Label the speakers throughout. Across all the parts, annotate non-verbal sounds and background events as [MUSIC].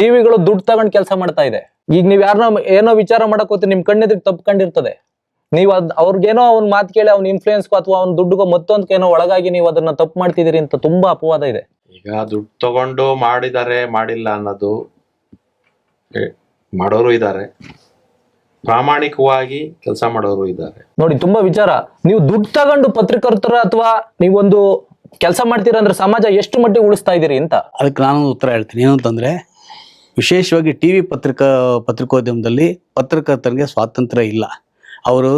Speaker 1: ಟಿವಿಗಳು ದುಡ್ಡು ತಗೊಂಡ್ ಕೆಲಸ ಮಾಡ್ತಾ ಇದೆ. ಈಗ ನೀವ್ ಯಾರನ್ನ ಏನೋ ವಿಚಾರ ಮಾಡಕ್ ಹೋಗ್ತೀರಿ ನಿಮ್ ಕಣ್ಣೆದ್ರಿಗೆ ತಪ್ಕೊಂಡಿರ್ತದೆ ನೀವ್ ಅದ್ ಅವ್ರಿಗೇನೋ ಅವ್ನ ಮಾತು ಕೇಳಿ ಅವ್ನ ಇನ್ಫ್ಲೂಯೆನ್ಸ್ಗೂ ಅಥವಾ ಅವ್ನ ದುಡ್ಡುಗೋ ಮತ್ತೊಂದ್ಕೇನೋ ಒಳಗಾಗಿ ನೀವು ಅದನ್ನ ತಪ್ಪು ಮಾಡ್ತಿದ್ದೀರಿ ಅಂತ ತುಂಬಾ ಅಪವಾದ ಇದೆ.
Speaker 2: ಈಗ ದುಡ್ಡು ತಗೊಂಡು ಮಾಡಿದ್ದಾರೆ ಮಾಡಿಲ್ಲ ಅನ್ನೋದು ಏ, ಮಾಡೋರು ಇದ್ದಾರೆ ಪ್ರಾಮಾಣಿಕವಾಗಿ ಕೆಲಸ ಮಾಡೋರು ಇದ್ದಾರೆ
Speaker 1: ನೋಡಿ ತುಂಬಾ ವಿಚಾರ. ನೀವು ದುಡ್ಡು ತಗೊಂಡು ಪತ್ರಕರ್ತರ ಅಥವಾ ನೀವೊಂದು ಕೆಲಸ ಮಾಡ್ತೀರಾ ಅಂದ್ರೆ ಸಮಾಜ ಎಷ್ಟು ಮಟ್ಟಿಗೆ ಉಳಿಸ್ತಾ ಇದ್ದೀರಿ ಅಂತ?
Speaker 3: ಅದಕ್ಕೆ ನಾನು ಉತ್ತರ ಹೇಳ್ತೀನಿ. ಏನು ಅಂತಂದ್ರೆ ವಿಶೇಷವಾಗಿ ಟಿ ವಿ ಪತ್ರಿಕಾ ಪತ್ರಿಕೋದ್ಯಮದಲ್ಲಿ ಪತ್ರಕರ್ತರಿಗೆ ಸ್ವಾತಂತ್ರ್ಯ ಇಲ್ಲ. ಅವರು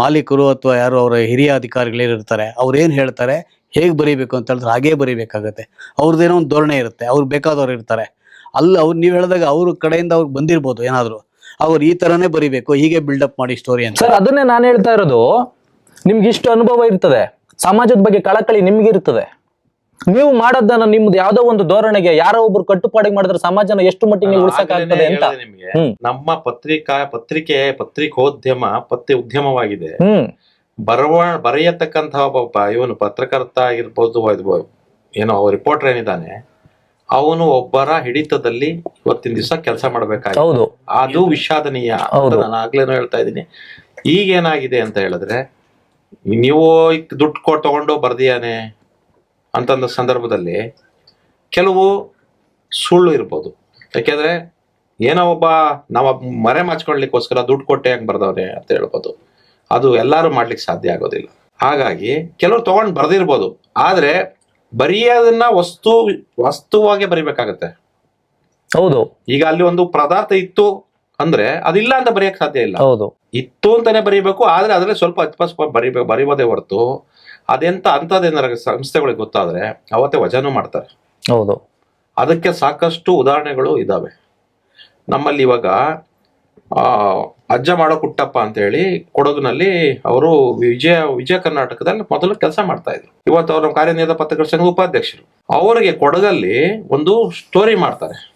Speaker 3: ಮಾಲೀಕರು ಅಥವಾ ಯಾರು ಅವರ ಹಿರಿಯ ಅಧಿಕಾರಿಗಳೇನಿರ್ತಾರೆ ಅವ್ರು ಏನು ಹೇಳ್ತಾರೆ ಹೇಗೆ ಬರೀಬೇಕು ಅಂತ ಹೇಳಿದ್ರೆ ಹಾಗೇ ಬರೀಬೇಕಾಗತ್ತೆ. ಅವ್ರದ್ದೇನೋ ಒಂದು ಧೋರಣೆ ಇರುತ್ತೆ. ಅವ್ರು ಬೇಕಾದವ್ರು ಇರ್ತಾರೆ. ಅಲ್ಲಿ ಅವ್ರು ನೀವು ಹೇಳಿದಾಗ ಅವ್ರ ಕಡೆಯಿಂದ ಅವ್ರಿಗೆ ಬಂದಿರ್ಬೋದು ಏನಾದರೂ. ಅವ್ರು ಈ ಥರನೇ ಬರೀಬೇಕು ಹೀಗೆ ಬಿಲ್ಡಪ್ ಮಾಡಿ ಸ್ಟೋರಿ ಅಂತ.
Speaker 1: ಸರ್ ಅದನ್ನೇ ನಾನು ಹೇಳ್ತಾ ಇರೋದು. ನಿಮ್ಗೆ ಇಷ್ಟು ಅನುಭವ ಇರ್ತದೆ. ಸಮಾಜದ ಬಗ್ಗೆ ಕಳಕಳಿ ನಿಮ್ಗೆ ಇರ್ತದೆ. ನೀವು ಮಾಡೋದನ್ನ ನಿಮ್ದು ಯಾವ್ದೋ ಒಂದು ಧೋರಣೆಗೆ ಯಾರೋ ಒಬ್ರು ಕಟ್ಟುಪಾಡಿಗೆ ಮಾಡಿದ್ರೆ ಸಮಾಜನ ಎಷ್ಟು ಮಟ್ಟಿಗೆ ನೀವು ಅಂತ.
Speaker 2: ನಿಮ್ಗೆ. ನಮ್ಮ ಪತ್ರಿಕಾ ಪತ್ರಿಕೆ ಪತ್ರಿಕೋದ್ಯಮ ಪತ್ರಿ ಉದ್ಯಮವಾಗಿದೆ. ಬರವ ಬರೆಯತಕ್ಕಂತಹ ಒಬ್ಬ ಇವನು ಪತ್ರಕರ್ತ ಆಗಿರ್ಬೋದು ಏನೋ ರಿಪೋರ್ಟರ್ ಏನಿದ್ದಾನೆ ಅವನು ಒಬ್ಬರ ಹಿಡಿತದಲ್ಲಿ ಇವತ್ತಿನ ದಿವಸ ಕೆಲಸ
Speaker 1: ಮಾಡ್ಬೇಕಾಗಿ
Speaker 2: ಅದು ವಿಷಾದನೀಯ. ನಾನು ಆಗ್ಲೇನೋ ಹೇಳ್ತಾ ಇದ್ದೀನಿ. ಈಗೇನಾಗಿದೆ ಅಂತ ಹೇಳಿದ್ರೆ ನೀವು ದುಡ್ಡು ಕೊಟ್ಟು ತಗೊಂಡು ಬರ್ದಿಯಾನೆ ಅಂತಂದ ಸಂದರ್ಭದಲ್ಲಿ ಕೆಲವು ಸುಳ್ಳು ಇರ್ಬೋದು. ಯಾಕೆಂದ್ರೆ ಏನೋ ಒಬ್ಬ ನಾವು ಮರೆ ಮಾಚ್ಕೊಳ್ಲಿಕ್ಕೋಸ್ಕರ ದುಡ್ಡು ಕೊಟ್ಟೆ ಹಂಗೆ ಬರ್ದವ್ರೆ ಅಂತ ಹೇಳ್ಬೋದು. ಅದು ಎಲ್ಲರೂ ಮಾಡ್ಲಿಕ್ಕೆ ಸಾಧ್ಯ ಆಗೋದಿಲ್ಲ. ಹಾಗಾಗಿ ಕೆಲವರು ತಗೊಂಡು ಬರ್ದಿರ್ಬೋದು. ಆದ್ರೆ ಬರೆಯೋದನ್ನ ವಸ್ತು ವಸ್ತುವಾಗಿ ಬರಿಬೇಕಾಗತ್ತೆ.
Speaker 1: ಹೌದು.
Speaker 2: ಈಗ ಅಲ್ಲಿ ಒಂದು ಪದಾರ್ಥ ಇತ್ತು ಅಂದ್ರೆ ಅದಿಲ್ಲ ಅಂತ ಬರೆಯಕ್ ಸಾಧ್ಯ ಇಲ್ಲ.
Speaker 1: ಹೌದು.
Speaker 2: ಇತ್ತು ಅಂತಾನೆ ಬರೀಬೇಕು ಆದರೆ ಅದರಲ್ಲಿ ಸ್ವಲ್ಪ ಅತ್ಪಸ್ಪ ಬರಿಬೇಕು ಬರೀಬೋದೇ ಹೊರತು ಅದೆಂತ ಅಂಥದ್ದೇನಾರ ಸಂಸ್ಥೆಗಳಿಗೆ ಗೊತ್ತಾದ್ರೆ ಅವತ್ತೇ ವಜಾನು ಮಾಡ್ತಾರೆ.
Speaker 1: ಹೌದು.
Speaker 2: ಅದಕ್ಕೆ ಸಾಕಷ್ಟು ಉದಾಹರಣೆಗಳು ಇದಾವೆ. ನಮ್ಮಲ್ಲಿ ಇವಾಗ ಅಜ್ಜ ಮಾಡೋ ಕುಟ್ಟಪ್ಪ ಅಂತ ಹೇಳಿ ಕೊಡಗಿನಲ್ಲಿ ಅವರು ವಿಜಯ ವಿಜಯ ಕರ್ನಾಟಕದಲ್ಲಿ ಮೊದಲು ಕೆಲಸ ಮಾಡ್ತಾ ಇದ್ರು. ಇವತ್ತು ಅವರು ಕಾರ್ಯನಿರತ ಪತ್ರಕರ್ತ ಸಂಘ ಉಪಾಧ್ಯಕ್ಷರು. ಅವರಿಗೆ ಕೊಡಗಲ್ಲಿ ಒಂದು ಸ್ಟೋರಿ ಮಾಡ್ತಾರೆ.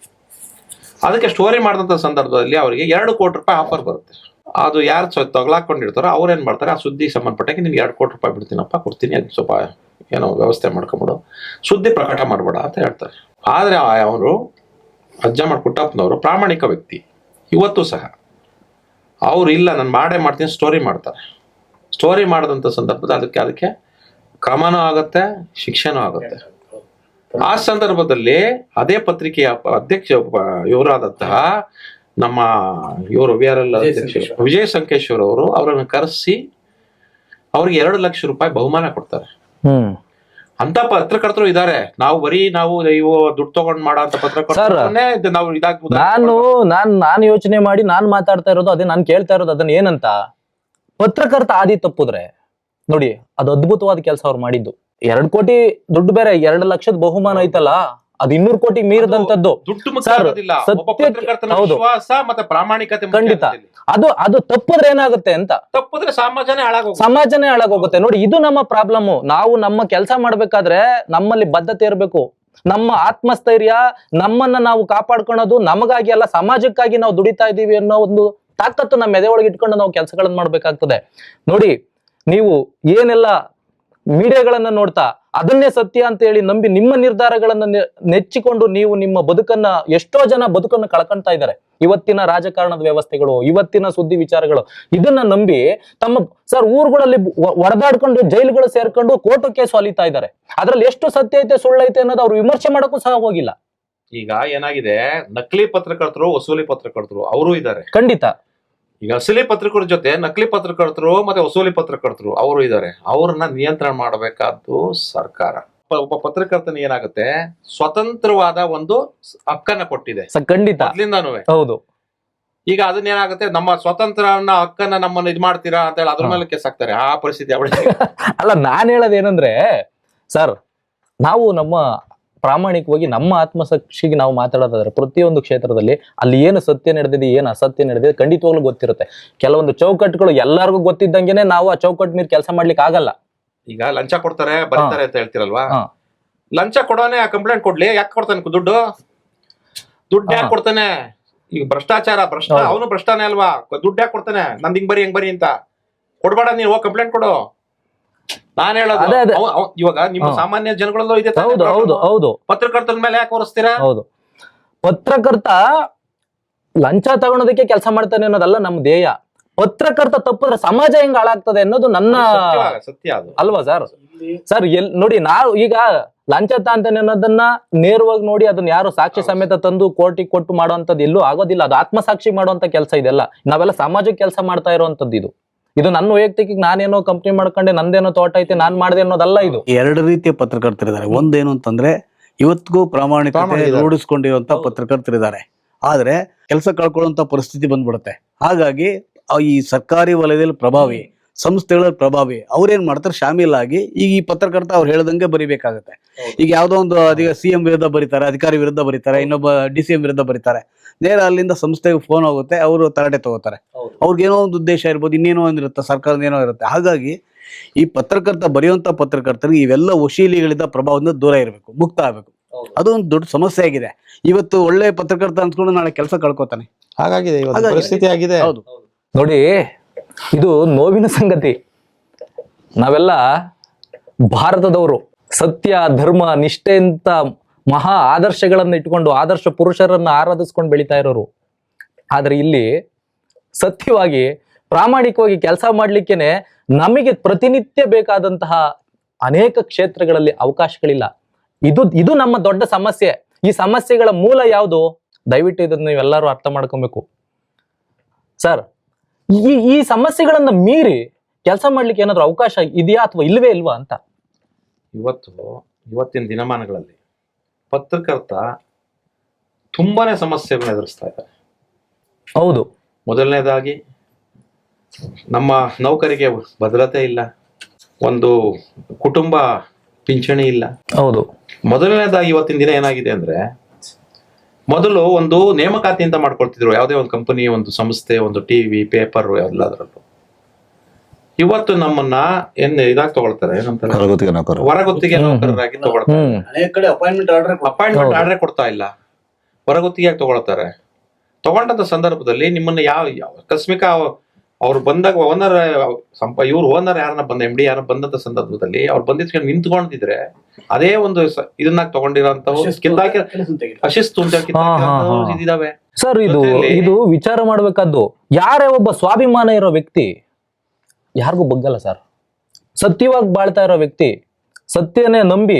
Speaker 2: ಅದಕ್ಕೆ ಸ್ಟೋರಿ ಮಾಡಿದಂಥ ಸಂದರ್ಭದಲ್ಲಿ ಅವರಿಗೆ ಎರಡು ಕೋಟಿ ರೂಪಾಯಿ ಆಫರ್ ಬರುತ್ತೆ. ಅದು ಯಾರು ತಗಲಾಕೊಂಡಿರ್ತಾರೋ ಅವ್ರು ಏನು ಮಾಡ್ತಾರೆ? ಆ ಸುದ್ದಿ ಸಂಬಂಧಪಟ್ಟಾಗ ನಿಮ್ಗೆ ಎರಡು ಕೋಟಿ ರೂಪಾಯಿ ಬಿಡ್ತೀನಪ್ಪ, ಕೊಡ್ತೀನಿ ಅದು ಸ್ವಲ್ಪ ಏನೋ ವ್ಯವಸ್ಥೆ ಮಾಡ್ಕೊಂಬಿಡು. ಸುದ್ದಿ ಪ್ರಕಟ ಮಾಡಬೇಡ ಅಂತ ಹೇಳ್ತಾರೆ. ಆದರೆ ಅವರು ಅಜ್ಜ ಮಾಡಿ ಕುಟ್ಟಪ್ಪನವರು ಪ್ರಾಮಾಣಿಕ ವ್ಯಕ್ತಿ, ಇವತ್ತು ಸಹ. ಅವರು ಇಲ್ಲ, ನಾನು ಮಾಡೇ ಮಾಡ್ತೀನಿ ಸ್ಟೋರಿ ಮಾಡ್ತಾರೆ. ಸ್ಟೋರಿ ಮಾಡಿದಂಥ ಸಂದರ್ಭದಲ್ಲಿ ಅದಕ್ಕೆ ಅದಕ್ಕೆ ಕ್ರಮನೂ ಆಗುತ್ತೆ, ಶಿಕ್ಷೆನೂ ಆಗುತ್ತೆ. ಆ ಸಂದರ್ಭದಲ್ಲಿ ಅದೇ ಪತ್ರಿಕೆಯ ಅಧ್ಯಕ್ಷ, ಇವರಾದಂತಹ ನಮ್ಮ ಇವರು V R L Vijaya Sankeshwar. ಅವರು ಅವರನ್ನು ಕರೆಸಿ ಅವ್ರಿಗೆ ಎರಡು ಲಕ್ಷ ರೂಪಾಯಿ ಬಹುಮಾನ ಕೊಡ್ತಾರೆ.
Speaker 1: ಹ್ಮ್.
Speaker 2: ಅಂತ ಪತ್ರಕರ್ತರು ಇದಾರೆ. ನಾವು ಬರೀ ನಾವು ಇವು ದುಡ್ಡು ತಗೊಂಡ್ ಮಾಡೋ ಅಂತ ಪತ್ರಕರ್ತರನ್ನೇ ನಾನು ನಾವು ಇದಾಗ್ಬೋದು
Speaker 1: ನಾನು ನಾನ್ ನಾನ್ ಯೋಚನೆ ಮಾಡಿ ನಾನ್ ಮಾತಾಡ್ತಾ ಇರೋದು ಅದೇ ನಾನು ಕೇಳ್ತಾ ಇರೋದು ಅದನ್ನ ಏನಂತ? ಪತ್ರಕರ್ತ ಆದಿ ತಪ್ಪಿದ್ರೆ ನೋಡಿ ಅದು ಅದ್ಭುತವಾದ ಕೆಲಸ ಅವ್ರು ಮಾಡಿದ್ದು. ಎರಡ್ ಕೋಟಿ ದುಡ್ಡು ಬೇರೆ ಎರಡು ಲಕ್ಷದ ಬಹುಮಾನ ಐತಲ್ಲ? ಅದು ಇನ್ನೂರು ಕೋಟಿ ಮೀರಿದಂತದ್ದು ಹೌದು.
Speaker 2: ಮತ್ತೆ ಪ್ರಾಮಾಣಿಕತೆ
Speaker 1: ಖಂಡಿತ. ಅದು ಅದು ತಪ್ಪಿದ್ರೆ ಏನಾಗುತ್ತೆ ಅಂತ.
Speaker 2: ತಪ್ಪಿದ್ರೆ ಸಮಾಜನೇ ಹಾಳಾಗ
Speaker 1: ಸಮಾಜನೇ ಹಾಳಾಗೋಗುತ್ತೆ. ನೋಡಿ ಇದು ನಮ್ಮ ಪ್ರಾಬ್ಲಮ್ ನಾವು ನಮ್ಮ ಕೆಲಸ ಮಾಡ್ಬೇಕಾದ್ರೆ ನಮ್ಮಲ್ಲಿ ಬದ್ಧತೆ ಇರಬೇಕು. ನಮ್ಮ ಆತ್ಮಸ್ಥೈರ್ಯ ನಮ್ಮನ್ನ ನಾವು ಕಾಪಾಡ್ಕೊಳ್ಳೋದು ನಮಗಾಗಿ ಅಲ್ಲ ಸಮಾಜಕ್ಕಾಗಿ ನಾವು ದುಡಿತಾ ಇದ್ದೀವಿ ಅನ್ನೋ ಒಂದು ತಾಕತ್ತು ನಮ್ಮ ಎದೆ ಒಳಗೆ ಇಟ್ಕೊಂಡು ನಾವು ಕೆಲಸಗಳನ್ನ ಮಾಡ್ಬೇಕಾಗ್ತದೆ. ನೋಡಿ ನೀವು ಏನೆಲ್ಲ ಮೀಡಿಯಾಗಳನ್ನ ನೋಡ್ತಾ ಅದನ್ನೇ ಸತ್ಯ ಅಂತ ಹೇಳಿ ನಂಬಿ ನಿಮ್ಮ ನಿರ್ಧಾರಗಳನ್ನ ನೆಚ್ಚಿಕೊಂಡು ನೀವು ನಿಮ್ಮ ಬದುಕನ್ನ ಎಷ್ಟೋ ಜನ ಬದುಕನ್ನು ಕಳ್ಕೊಂತಾ ಇದ್ದಾರೆ. ಇವತ್ತಿನ ರಾಜಕಾರಣದ ವ್ಯವಸ್ಥೆಗಳು ಇವತ್ತಿನ ಸುದ್ದಿ ವಿಚಾರಗಳು ಇದನ್ನ ನಂಬಿ ತಮ್ಮ ಸರ್ ಊರುಗಳಲ್ಲಿ ಒಡೆದಾಡ್ಕೊಂಡು ಜೈಲುಗಳು ಸೇರ್ಕೊಂಡು ಕೋರ್ಟ್ ಕೇಸ್ ಅಲಿತಾ ಇದ್ದಾರೆ. ಅದ್ರಲ್ಲಿ ಎಷ್ಟು ಸತ್ಯ ಐತೆ ಸುಳ್ಳೈತೆ ಅನ್ನೋದು ಅವ್ರು ವಿಮರ್ಶೆ ಮಾಡಕ್ಕೂ ಸಹ ಹೋಗಿಲ್ಲ.
Speaker 2: ಈಗ ಏನಾಗಿದೆ ನಕಲಿ ಪತ್ರಕರ್ತರು ವಸೂಲಿ ಪತ್ರಕರ್ತರು ಅವರು ಇದ್ದಾರೆ.
Speaker 1: ಖಂಡಿತ.
Speaker 2: ಈಗ ಅಸಲಿ ಪತ್ರಕರ್ತರ ಜೊತೆ ನಕಲಿ ಪತ್ರಕರ್ತರು ಮತ್ತೆ ವಸೂಲಿ ಪತ್ರಕರ್ತರು ಅವರು ಇದ್ದಾರೆ. ಅವ್ರನ್ನ ನಿಯಂತ್ರಣ ಮಾಡಬೇಕಾದ್ದು ಸರ್ಕಾರ. ಒಬ್ಬ ಪತ್ರಕರ್ತನ ಏನಾಗುತ್ತೆ? ಸ್ವತಂತ್ರವಾದ ಒಂದು ಹಕ್ಕನ್ನ ಕೊಟ್ಟಿದೆ.
Speaker 1: ಖಂಡಿತ. ಹೌದು.
Speaker 2: ಈಗ ಅದನ್ನ ಏನಾಗುತ್ತೆ ನಮ್ಮ ಸ್ವತಂತ್ರನ ಹಕ್ಕನ್ನ ನಮ್ಮನ್ನ ಇದ್ ಮಾಡ್ತೀರಾ ಅಂತ ಹೇಳಿ ಅದ್ರ ಮೇಲೆ ಕೇಸ್ ಹಾಕ್ತಾರೆ. ಆ ಪರಿಸ್ಥಿತಿ [LAUGHS] ಅವಳಿಗೆ.
Speaker 1: ಅಲ್ಲ ನಾನ್ ಹೇಳೋದೇನಂದ್ರೆ ಸರ್ ನಾವು ನಮ್ಮ ಪ್ರಾಮಾಣಿಕವಾಗಿ ನಮ್ಮ ಆತ್ಮಸಾಕ್ಷಿಗೆ ನಾವು ಮಾತಾಡೋದಾದ್ರೆ ಪ್ರತಿಯೊಂದು ಕ್ಷೇತ್ರದಲ್ಲಿ ಅಲ್ಲಿ ಏನು ಸತ್ಯ ನಡೆದಿದೆ ಏನು ಅಸತ್ಯ ನಡೆದಿದೆ ಖಂಡಿತವಾಗ್ಲೂ ಗೊತ್ತಿರುತ್ತೆ. ಕೆಲವೊಂದು ಚೌಕಟ್ಟುಗಳು ಎಲ್ಲರಿಗೂ ಗೊತ್ತಿದ್ದಂಗೆನೆ ನಾವು ಆ ಚೌಕಟ್ಟು ಮೀರಿ ಕೆಲಸ ಮಾಡ್ಲಿಕ್ಕೆ ಆಗಲ್ಲ.
Speaker 2: ಈಗ ಲಂಚ ಕೊಡ್ತಾರೆ ಬರ್ತಾರೆ ಅಂತ ಹೇಳ್ತಿರಲ್ವಾ. ಲಂಚ ಕೊಡೋನೆ ಕಂಪ್ಲೇಂಟ್ ಕೊಡ್ಲಿ ಯಾಕೆ ಕೊಡ್ತಾನೆ ದುಡ್ಡು? ದುಡ್ಡು ಯಾಕೆ. ಕೊಡ್ತಾನೆ? ಈಗ ಭ್ರಷ್ಟಾಚಾರ ಭ್ರಷ್ಟ ಅವನು ಭ್ರಷ್ಟಾನೇ ಅಲ್ವಾ? ದುಡ್ಡು ಯಾಕೆ ಕೊಡ್ತಾನೆ? ನಂದ್ ಹಿಂಗ್ ಬರಿ ಹೆಂಗ್ ಬರಿ ಅಂತ. ಕೊಡ್ಬೇಡ ನೀವು ಹೋಗಿ ಕಂಪ್ಲೇಂಟ್ ಕೊಡು. ನಾನ್ ಹೇಳೋದು
Speaker 1: ಅದೇ, ಅದೇ.
Speaker 2: ಅವ- ಅವ- ಇವಾಗ ನಿಮ್ಮ
Speaker 1: ಹಾ.
Speaker 2: ಸಾಮಾನ್ಯ ಜನಗಳಲ್ಲೂ ಇದೆ ತಾನೇ
Speaker 1: ಹೌದು ಹೌದು ಹೌದು.
Speaker 2: ಪತ್ರಕರ್ತರ ಮೇಲೆ ಯಾಕೆ ಹೊರಿಸ್ತೀರಾ
Speaker 1: ಹೌದು. ಪತ್ರಕರ್ತ ಲಂಚ ತಗೊಳೋದಕ್ಕೆ ಕೆಲಸ ಮಾಡ್ತಾನೆ ಅನ್ನೋದಲ್ಲ ನಮ್ಮ ಧ್ಯೇಯ. ಪತ್ರಕರ್ತ ತಪ್ಪಿದ್ರೆ ಸಮಾಜ ಹೆಂಗ್ ಹಾಳಾಗ್ತದೆ ಅನ್ನೋದು ನನ್ನ
Speaker 2: ಸತ್ಯ ಸತ್ಯ ಅದು.
Speaker 1: ಅಲ್ವಾ ಸರ್? ಸರ್ ಎಲ್ ನೋಡಿ ನಾವು ಈಗ ಲಂಚ ತಾಂತಾನೆ ಅನ್ನೋದನ್ನ ನೇರವಾಗಿ ನೋಡಿ ಅದನ್ನ ಯಾರು ಸಾಕ್ಷಿ ಸಮೇತ ತಂದು ಕೋರ್ಟಿಗೆ ಕೊಟ್ಟು ಮಾಡುವಂತದ್ದು ಎಲ್ಲೂ ಆಗೋದಿಲ್ಲ. ಅದು ಆತ್ಮಸಾಕ್ಷಿ ಮಾಡುವಂತ ಕೆಲಸ ಇದೆಲ್ಲ ನಾವೆಲ್ಲ ಸಮಾಜಕ್ಕೆ ಕೆಲಸ ಮಾಡ್ತಾ ಇರುವಂತದ್ದು ಇದು. ಇದು ನನ್ನ ವೈಯಕ್ತಿಕ ನಾನೇನೋ ಕಂಪ್ನಿ ಮಾಡ್ಕೊಂಡೆ ನಂದೇನೋ ತೋಟ ಐತೆ ನಾನ್ ಮಾಡಿದೆ ಅನ್ನೋದಲ್ಲ ಇದು.
Speaker 3: ಎರಡು ರೀತಿಯ ಪತ್ರಕರ್ತರಿದ್ದಾರೆ ಒಂದೇನು ಅಂತಂದ್ರೆ ಇವತ್ತಿಗೂ ಪ್ರಾಮಾಣಿಕತೆ. ರೂಢಿಸ್ಕೊಂಡಿರುವಂತ. ಪತ್ರಕರ್ತರಿದ್ದಾರೆ. ಆದ್ರೆ ಕೆಲಸ ಕಳ್ಕೊಳ್ಳುವಂತ ಪರಿಸ್ಥಿತಿ ಬಂದ್ಬಿಡುತ್ತೆ. ಹಾಗಾಗಿ ಈ ಸರ್ಕಾರಿ ವಲಯದಲ್ಲಿ ಪ್ರಭಾವಿ ಸಂಸ್ಥೆಗಳ ಪ್ರಭಾವಿ ಅವ್ರೇನ್ ಮಾಡ್ತಾರೆ ಶಾಮೀಲಾಗಿ ಈಗ ಈ ಪತ್ರಕರ್ತ ಅವ್ರು ಹೇಳ್ದಂಗೆ ಬರಿಬೇಕಾಗತ್ತೆ. ಈಗ ಯಾವ್ದೋ ಒಂದು ಸಿ ಎಂ ವಿರುದ್ಧ ಬರೀತಾರೆ ಅಧಿಕಾರಿ ವಿರುದ್ಧ ಬರೀತಾರೆ ಇನ್ನೊಬ್ಬ ಡಿ ಸಿ ಎಂ ವಿರುದ್ಧ ಬರೀತಾರೆ. ನೇರ ಅಲ್ಲಿಂದ ಸಂಸ್ಥೆಗೆ ಫೋನ್ ಹೋಗುತ್ತೆ ಅವರು ತರಾಟೆ ತಗೋತಾರೆ. ಅವ್ರಿಗೇನೋ ಒಂದು ಉದ್ದೇಶ ಇರ್ಬೋದು ಇನ್ನೇನೋ ಒಂದಿರುತ್ತೆ ಸರ್ಕಾರದ ಏನೋ ಇರುತ್ತೆ. ಹಾಗಾಗಿ ಈ ಪತ್ರಕರ್ತ ಬರೆಯುವಂತ ಪತ್ರಕರ್ತರಿಗೆ ಇವೆಲ್ಲ ವಶೀಲಿಗಳಿಂದ ಪ್ರಭಾವದಿಂದ ದೂರ ಇರಬೇಕು ಮುಕ್ತ ಆಗಬೇಕು. ಅದು ಒಂದು ದೊಡ್ಡ ಸಮಸ್ಯೆ ಆಗಿದೆ. ಇವತ್ತು ಒಳ್ಳೆ ಪತ್ರಕರ್ತ ಅನ್ಸ್ಕೊಂಡು ನಾಳೆ ಕೆಲಸ ಕಳ್ಕೊತಾನೆ.
Speaker 4: ಹಾಗಾಗಿದೆ. ಪರಿಸ್ಥಿತಿ ಆಗಿದೆ.
Speaker 3: ಹೌದು.
Speaker 1: ನೋಡಿ ಇದು ನೋವಿನ ಸಂಗತಿ. ನಾವೆಲ್ಲ ಭಾರತದವರು ಸತ್ಯ ಧರ್ಮ ನಿಷ್ಠೆ ಅಂತ ಮಹಾ ಆದರ್ಶಗಳನ್ನು ಇಟ್ಕೊಂಡು ಆದರ್ಶ ಪುರುಷರನ್ನು ಆರಾಧಿಸ್ಕೊಂಡು ಬೆಳಿತಾ ಇರೋರು. ಆದ್ರೆ ಇಲ್ಲಿ ಸತ್ಯವಾಗಿ ಪ್ರಾಮಾಣಿಕವಾಗಿ ಕೆಲಸ ಮಾಡ್ಲಿಕ್ಕೇನೆ ನಮಗೆ ಪ್ರತಿನಿತ್ಯ ಬೇಕಾದಂತಹ ಅನೇಕ ಕ್ಷೇತ್ರಗಳಲ್ಲಿ ಅವಕಾಶಗಳಿಲ್ಲ. ಇದು ಇದು ನಮ್ಮ ದೊಡ್ಡ ಸಮಸ್ಯೆ. ಈ ಸಮಸ್ಯೆಗಳ ಮೂಲ ಯಾವುದು? ದಯವಿಟ್ಟು ಇದನ್ನು ನೀವೆಲ್ಲರೂ ಅರ್ಥ ಮಾಡ್ಕೊಬೇಕು. ಸರ್, ಈ ಈ ಸಮಸ್ಯೆಗಳನ್ನ ಮೀರಿ ಕೆಲಸ ಮಾಡ್ಲಿಕ್ಕೆ ಏನಾದ್ರು ಅವಕಾಶ ಇದೆಯಾ ಅಥವಾ ಇಲ್ವೇ ಇಲ್ವಾ ಅಂತ?
Speaker 2: ಇವತ್ತು, ಇವತ್ತಿನ ದಿನಮಾನಗಳಲ್ಲಿ ಪತ್ರಕರ್ತ ತುಂಬಾನೇ ಸಮಸ್ಯೆಗಳನ್ನ ಎದುರಿಸ್ತಾ ಇದ್ದಾರೆ.
Speaker 1: ಹೌದು.
Speaker 2: ಮೊದಲನೇದಾಗಿ ನಮ್ಮ ನೌಕರಿಗೆ ಭದ್ರತೆ ಇಲ್ಲ. ಒಂದು ಕುಟುಂಬ ಪಿಂಚಣಿ ಇಲ್ಲ.
Speaker 1: ಹೌದು.
Speaker 2: ಮೊದಲನೇದಾಗಿ ಇವತ್ತಿನ ದಿನ ಏನಾಗಿದೆ ಅಂದ್ರೆ ಮೊದಲು ಒಂದು ನೇಮಕಾತಿ ಅಂತ ಮಾಡ್ಕೊಳ್ತಿದ್ರು. ಯಾವುದೇ ಒಂದು ಕಂಪನಿ ಒಂದು ಸಂಸ್ಥೆ ಒಂದು ಟಿವಿ ಪೇಪರ್ ಎಲ್ಲದರಲ್ಲೂ. ಇವತ್ತು ನಮ್ಮನ್ನ ಏನ್ ಇದಾಗಿ ತಗೊಳ್ತಾರೆ ಏನಂತಾರೆ
Speaker 4: ಹೊರಗುತ್ತಿಗೆ ನೌಕರರು.
Speaker 2: ನೌಕರರಾಗಿ ತಗೊಳ್ತಾರೆ.
Speaker 3: ಅನೇಕ ಕಡೆ ಅಪಾಯಿಂಟ್ಮೆಂಟ್ ಆರ್ಡರ್
Speaker 2: ಅಪಾಯಿಂಟ್ಮೆಂಟ್ ಆರ್ಡರ್ ಕೊಡ್ತಾ ಇಲ್ಲ. ಹೊರಗುತ್ತಿಗೆ ತಗೊಳ್ತಾರೆ. ತಗೊಂಡಂತ ಸಂದರ್ಭದಲ್ಲಿ ನಿಮ್ಮನ್ನ ಯಾವ ಯಾವ- ಆಕಸ್ಮಿಕ ಅವ್ರು ಬಂದಾಗ ಓನರ್ ಸಂಪ ಇವ್ರು ಓನರ್ ಯಾರನ್ನ ಬಂದ ಎಂ ಡಿ ಯಾರನ್ನ ಬಂದಂತ ಸಂದರ್ಭದಲ್ಲಿ ಅವ್ರು ಬಂದಿದ್ ನಿಂತ್ಕೊಂಡಿದ್ರೆ ಅದೇ ಒಂದು ಇದನ್ನ ತಗೊಂಡಿರೋಂತ ಅಶಿಸ್ತು ಇದಾವೆ.
Speaker 1: ಸರ್ ಇದು ಇದು ವಿಚಾರ ಮಾಡ್ಬೇಕಾದ್ದು ಯಾರೇ ಒಬ್ಬ ಸ್ವಾಭಿಮಾನ ಇರೋ ವ್ಯಕ್ತಿ ಯಾರಿಗೂ ಬಗ್ಗಲ್ಲ ಸರ್. ಸತ್ಯವಾಗಿ ಬಾಳ್ತಾ ಇರೋ ವ್ಯಕ್ತಿ ಸತ್ಯನೇ ನಂಬಿ